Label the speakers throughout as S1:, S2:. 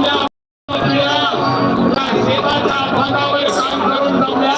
S1: आपल्या आपल्या सेवाचा भागावर काम करून जमल्या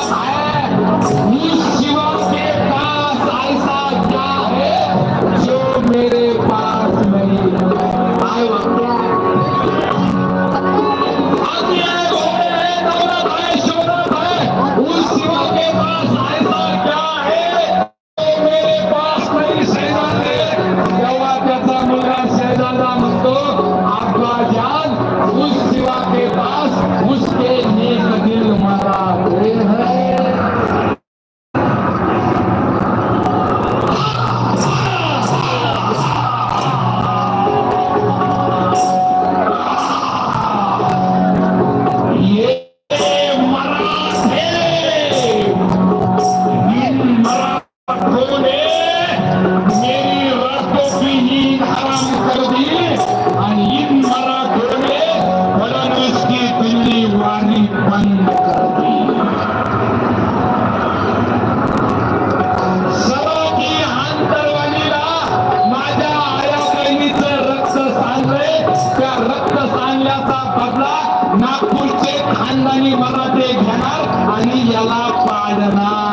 S1: 啥？你？नागपूरचे खानदानी मराठे घेणार आणि याला पाडणार.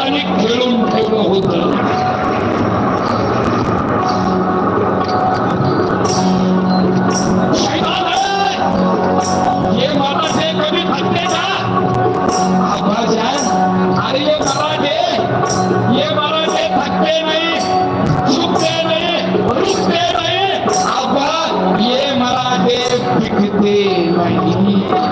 S1: ये माता से कभी थकते था आवाज़ है हरि ये महाराज है ये महाराज है थकते नहीं झुकते नहीं, रुकते नहीं। आवाज़ ये महाराज दिखते नहीं।